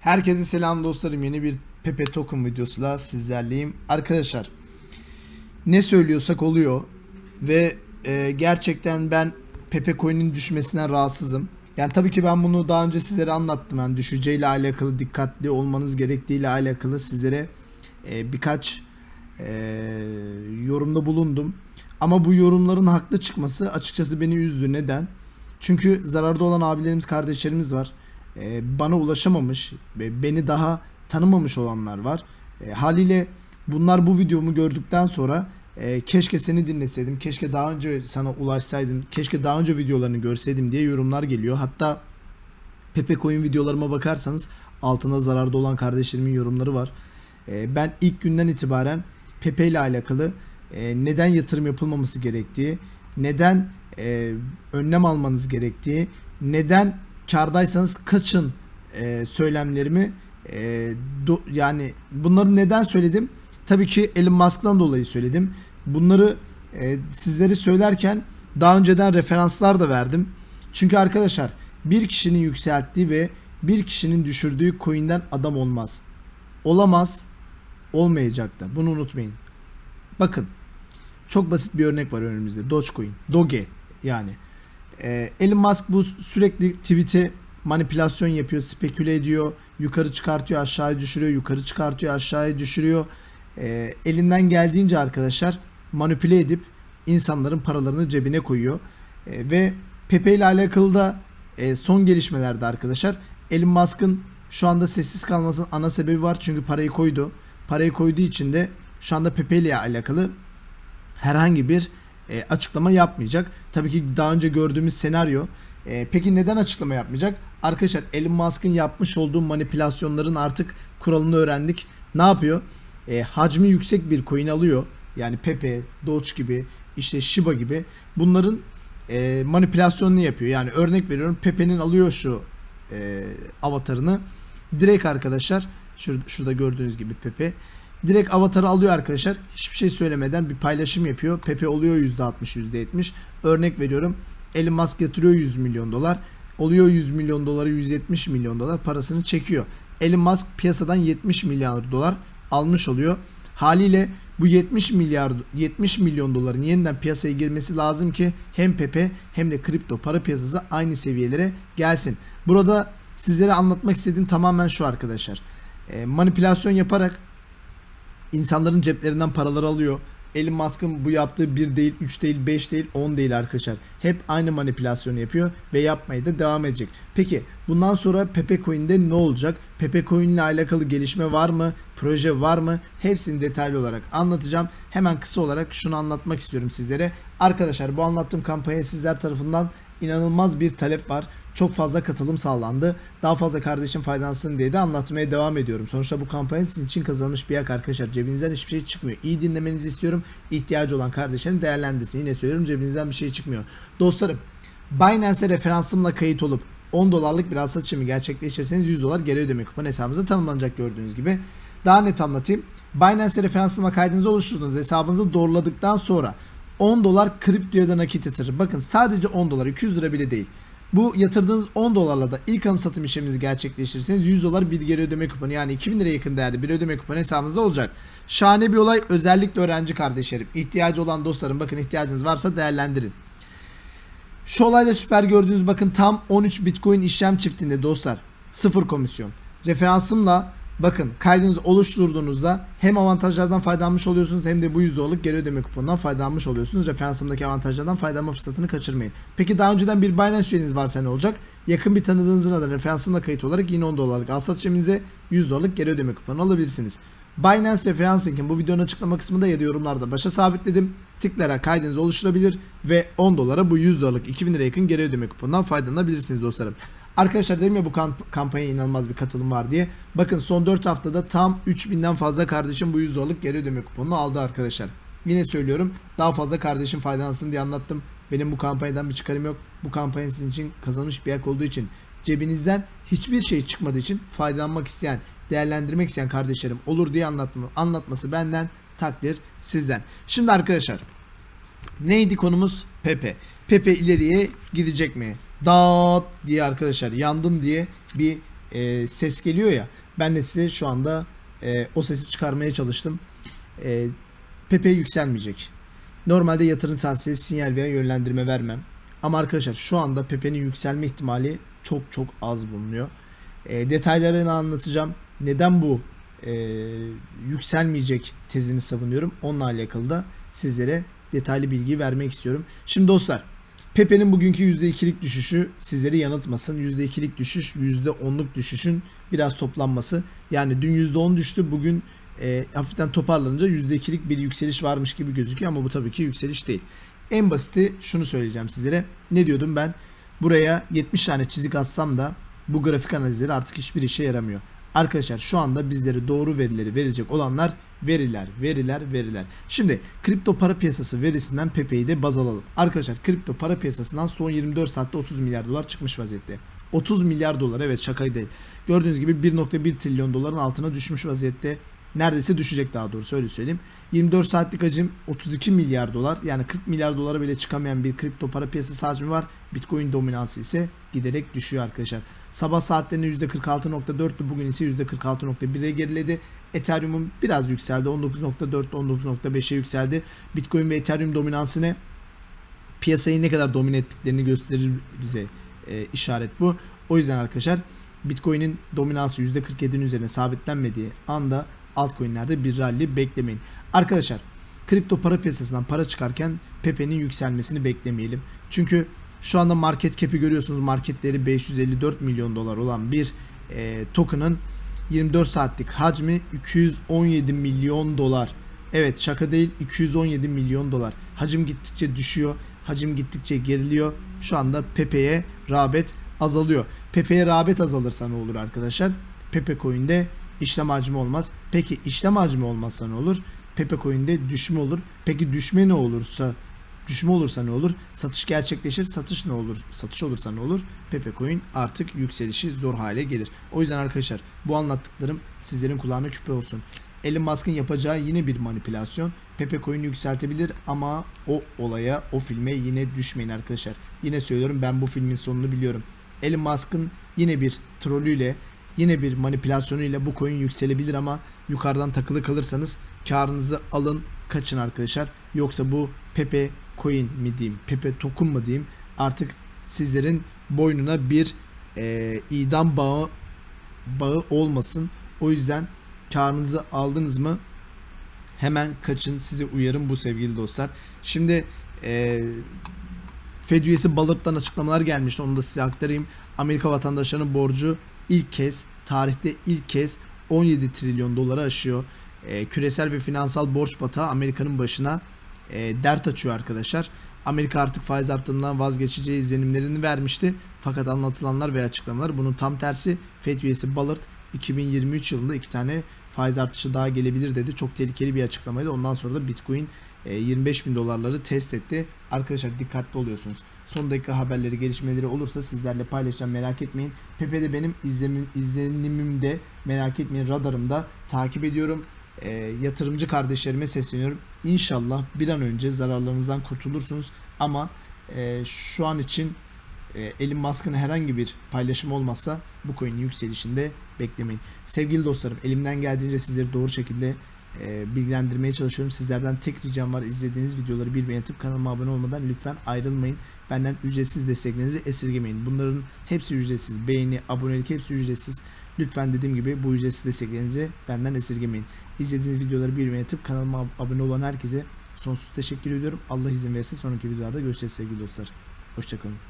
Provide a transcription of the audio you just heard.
Herkese selam dostlarım. Yeni bir Pepe Token videosuyla sizlerleyim. Arkadaşlar ne söylüyorsak oluyor ve e, gerçekten ben Pepe Coin'in düşmesinden rahatsızım. Yani tabii ki ben bunu daha önce sizlere anlattım. Yani düşeceğiyle alakalı dikkatli olmanız gerektiğiyle alakalı sizlere e, birkaç e, yorumda bulundum. Ama bu yorumların haklı çıkması açıkçası beni üzdü. Neden? Çünkü zararda olan abilerimiz, kardeşlerimiz var. Ee, bana ulaşamamış ve beni daha tanımamış olanlar var. Ee, haliyle bunlar bu videomu gördükten sonra e, keşke seni dinleseydim, keşke daha önce sana ulaşsaydım, keşke daha önce videolarını görseydim diye yorumlar geliyor. Hatta Pepe Coin videolarıma bakarsanız altına zararda olan kardeşlerimin yorumları var. Ee, ben ilk günden itibaren Pepe ile alakalı e, neden yatırım yapılmaması gerektiği, neden e, önlem almanız gerektiği, neden kardaysanız kaçın e, söylemlerimi e, do- yani bunları neden söyledim? Tabii ki Elon Musk'tan dolayı söyledim. Bunları e, sizlere söylerken daha önceden referanslar da verdim. Çünkü arkadaşlar bir kişinin yükselttiği ve bir kişinin düşürdüğü coin'den adam olmaz. Olamaz, olmayacak da. Bunu unutmayın. Bakın çok basit bir örnek var önümüzde. Dogecoin. Doge yani. Ee, Elon Musk bu sürekli tweet'e manipülasyon yapıyor, speküle ediyor, yukarı çıkartıyor, aşağıya düşürüyor, yukarı çıkartıyor, aşağıya düşürüyor. Ee, elinden geldiğince arkadaşlar manipüle edip insanların paralarını cebine koyuyor. Ee, ve Pepe ile alakalı da e, son gelişmelerde arkadaşlar Elon Musk'ın şu anda sessiz kalmasının ana sebebi var çünkü parayı koydu. Parayı koyduğu için de şu anda Pepe ile alakalı herhangi bir e, açıklama yapmayacak. Tabii ki daha önce gördüğümüz senaryo. E, peki neden açıklama yapmayacak? Arkadaşlar Elon Musk'ın yapmış olduğu manipülasyonların artık kuralını öğrendik. Ne yapıyor? E, hacmi yüksek bir coin alıyor. Yani Pepe, Doge gibi, işte Shiba gibi bunların e, manipülasyonunu yapıyor. Yani örnek veriyorum Pepe'nin alıyor şu e, avatarını. Direkt arkadaşlar şur- şurada gördüğünüz gibi Pepe Direkt avatarı alıyor arkadaşlar. Hiçbir şey söylemeden bir paylaşım yapıyor. Pepe oluyor %60 %70. Örnek veriyorum. Elon Musk yatırıyor 100 milyon dolar. Oluyor 100 milyon doları 170 milyon dolar parasını çekiyor. Elon Musk piyasadan 70 milyar dolar almış oluyor. Haliyle bu 70 milyar 70 milyon doların yeniden piyasaya girmesi lazım ki hem Pepe hem de kripto para piyasası aynı seviyelere gelsin. Burada sizlere anlatmak istediğim tamamen şu arkadaşlar. Manipülasyon yaparak insanların ceplerinden paraları alıyor. Elon Musk'ın bu yaptığı 1 değil, 3 değil, 5 değil, 10 değil arkadaşlar. Hep aynı manipülasyonu yapıyor ve yapmaya da devam edecek. Peki bundan sonra Pepe Coin'de ne olacak? Pepe Coin ile alakalı gelişme var mı? Proje var mı? Hepsini detaylı olarak anlatacağım. Hemen kısa olarak şunu anlatmak istiyorum sizlere. Arkadaşlar bu anlattığım kampanya sizler tarafından inanılmaz bir talep var. Çok fazla katılım sağlandı. Daha fazla kardeşim faydalansın diye de anlatmaya devam ediyorum. Sonuçta bu kampanya sizin için kazanılmış bir yak arkadaşlar. Cebinizden hiçbir şey çıkmıyor. İyi dinlemenizi istiyorum. İhtiyacı olan kardeşlerim değerlendirsin. Yine söylüyorum cebinizden bir şey çıkmıyor. Dostlarım Binance'e referansımla kayıt olup 10 dolarlık bir al satışımı gerçekleştirirseniz 100 dolar geri ödeme kupon hesabınıza tanımlanacak gördüğünüz gibi. Daha net anlatayım. Binance referansıma kaydınızı oluşturduğunuz hesabınızı doğruladıktan sonra 10 dolar kriptoya da nakit yatırır. Bakın sadece 10 dolar 200 lira bile değil. Bu yatırdığınız 10 dolarla da ilk alım satım işleminizi gerçekleştirirseniz 100 dolar bir geri ödeme kuponu yani 2000 liraya yakın değerli bir ödeme kuponu hesabınızda olacak. Şahane bir olay özellikle öğrenci kardeşlerim. ihtiyacı olan dostlarım bakın ihtiyacınız varsa değerlendirin. Şu olayda süper gördüğünüz bakın tam 13 bitcoin işlem çiftinde dostlar. Sıfır komisyon. Referansımla bakın kaydınızı oluşturduğunuzda hem avantajlardan faydalanmış oluyorsunuz hem de bu %10'luk geri ödeme kuponundan faydalanmış oluyorsunuz. Referansımdaki avantajlardan faydalanma fırsatını kaçırmayın. Peki daha önceden bir Binance üyeniz varsa ne olacak? Yakın bir tanıdığınızın adı referansımla kayıt olarak yine 10 dolarlık al satış 100 dolarlık geri ödeme kuponu alabilirsiniz. Binance referans linkin bu videonun açıklama kısmında ya da yorumlarda başa sabitledim. Tıklayarak kaydınızı oluşturabilir ve 10 dolara bu 100 dolarlık 2000 lira yakın geri ödeme kuponundan faydalanabilirsiniz dostlarım. Arkadaşlar dedim ya bu kamp- kampanyaya inanılmaz bir katılım var diye. Bakın son 4 haftada tam 3000'den fazla kardeşim bu 100 dolarlık geri ödeme kuponunu aldı arkadaşlar. Yine söylüyorum daha fazla kardeşim faydalansın diye anlattım. Benim bu kampanyadan bir çıkarım yok. Bu kampanya sizin için kazanmış bir yak olduğu için cebinizden hiçbir şey çıkmadığı için faydalanmak isteyen, değerlendirmek isteyen kardeşlerim olur diye anlatma, anlatması benden takdir sizden. Şimdi arkadaşlar neydi konumuz? Pepe. Pepe ileriye gidecek mi? Dağıt diye arkadaşlar yandın diye bir e, ses geliyor ya. Ben de size şu anda e, o sesi çıkarmaya çalıştım. E, Pepe yükselmeyecek. Normalde yatırım tavsiyesi sinyal veya yönlendirme vermem. Ama arkadaşlar şu anda Pepe'nin yükselme ihtimali çok çok az bulunuyor. E, detaylarını anlatacağım. Neden bu e, yükselmeyecek tezini savunuyorum. Onunla alakalı da sizlere detaylı bilgi vermek istiyorum. Şimdi dostlar Pepe'nin bugünkü %2'lik düşüşü sizleri yanıltmasın. %2'lik düşüş %10'luk düşüşün biraz toplanması. Yani dün %10 düştü bugün e, hafiften toparlanınca %2'lik bir yükseliş varmış gibi gözüküyor ama bu tabii ki yükseliş değil. En basiti şunu söyleyeceğim sizlere. Ne diyordum ben? Buraya 70 tane çizik atsam da bu grafik analizleri artık hiçbir işe yaramıyor. Arkadaşlar şu anda bizlere doğru verileri verecek olanlar veriler, veriler, veriler. Şimdi kripto para piyasası verisinden Pepe'yi de baz alalım. Arkadaşlar kripto para piyasasından son 24 saatte 30 milyar dolar çıkmış vaziyette. 30 milyar dolar evet şaka değil. Gördüğünüz gibi 1.1 trilyon doların altına düşmüş vaziyette. Neredeyse düşecek daha doğrusu öyle söyleyeyim. 24 saatlik hacim 32 milyar dolar yani 40 milyar dolara bile çıkamayan bir kripto para piyasası hacmi var. Bitcoin dominansı ise giderek düşüyor arkadaşlar. Sabah saatlerinde %46.4'tü bugün ise %46.1'e geriledi. Ethereum'un biraz yükseldi 19.4 19.5'e yükseldi. Bitcoin ve Ethereum dominansı ne? Piyasayı ne kadar domine ettiklerini gösterir bize e, işaret bu. O yüzden arkadaşlar Bitcoin'in dominansı %47'nin üzerine sabitlenmediği anda altcoin'lerde bir rally beklemeyin. Arkadaşlar kripto para piyasasından para çıkarken Pepe'nin yükselmesini beklemeyelim. Çünkü şu anda market cap'i görüyorsunuz. Marketleri 554 milyon dolar olan bir e, token'ın 24 saatlik hacmi 217 milyon dolar. Evet şaka değil 217 milyon dolar. Hacim gittikçe düşüyor. Hacim gittikçe geriliyor. Şu anda Pepe'ye rağbet azalıyor. Pepe'ye rağbet azalırsa ne olur arkadaşlar? Pepe Coin'de işlem hacmi olmaz. Peki işlem hacmi olmazsa ne olur? Pepe Coin'de düşme olur. Peki düşme ne olursa düşme olursa ne olur? Satış gerçekleşir. Satış ne olur? Satış olursa ne olur? Pepe Coin artık yükselişi zor hale gelir. O yüzden arkadaşlar bu anlattıklarım sizlerin kulağına küpe olsun. Elon Musk'ın yapacağı yine bir manipülasyon. Pepe Coin'i yükseltebilir ama o olaya, o filme yine düşmeyin arkadaşlar. Yine söylüyorum ben bu filmin sonunu biliyorum. Elon Musk'ın yine bir trollüyle, yine bir manipülasyonuyla bu coin yükselebilir ama yukarıdan takılı kalırsanız karınızı alın, kaçın arkadaşlar. Yoksa bu Pepe Coin mi diyeyim, Pepe Token mu diyeyim artık sizlerin boynuna bir e, idam bağı bağı olmasın. O yüzden karınızı aldınız mı hemen kaçın size uyarım bu sevgili dostlar. Şimdi e, Fed üyesi Ballard'dan açıklamalar gelmişti onu da size aktarayım. Amerika vatandaşlarının borcu ilk kez tarihte ilk kez 17 trilyon doları aşıyor. E, küresel ve finansal borç batağı Amerika'nın başına e, dert açıyor arkadaşlar. Amerika artık faiz artımından vazgeçeceği izlenimlerini vermişti. Fakat anlatılanlar ve açıklamalar bunun tam tersi. FED üyesi Ballard 2023 yılında iki tane faiz artışı daha gelebilir dedi. Çok tehlikeli bir açıklamaydı. Ondan sonra da Bitcoin e, 25 bin dolarları test etti. Arkadaşlar dikkatli oluyorsunuz. Son dakika haberleri, gelişmeleri olursa sizlerle paylaşacağım merak etmeyin. Pepe de benim izlenimimde merak etmeyin radarımda takip ediyorum. E, yatırımcı kardeşlerime sesleniyorum. İnşallah bir an önce zararlarınızdan kurtulursunuz. Ama e, şu an için e, Elon Musk'ın herhangi bir paylaşım olmazsa bu coin'in yükselişinde beklemeyin. Sevgili dostlarım elimden geldiğince sizleri doğru şekilde e, bilgilendirmeye çalışıyorum. Sizlerden tek ricam var izlediğiniz videoları bir beğenip kanalıma abone olmadan lütfen ayrılmayın. Benden ücretsiz desteklerinizi esirgemeyin. Bunların hepsi ücretsiz. Beğeni, abonelik hepsi ücretsiz. Lütfen dediğim gibi bu ücretsiz desteklerinizi benden esirgemeyin. İzlediğiniz videoları bir beğenip kanalıma abone olan herkese sonsuz teşekkür ediyorum. Allah izin verirse sonraki videolarda görüşeceğiz sevgili dostlar. Hoşçakalın.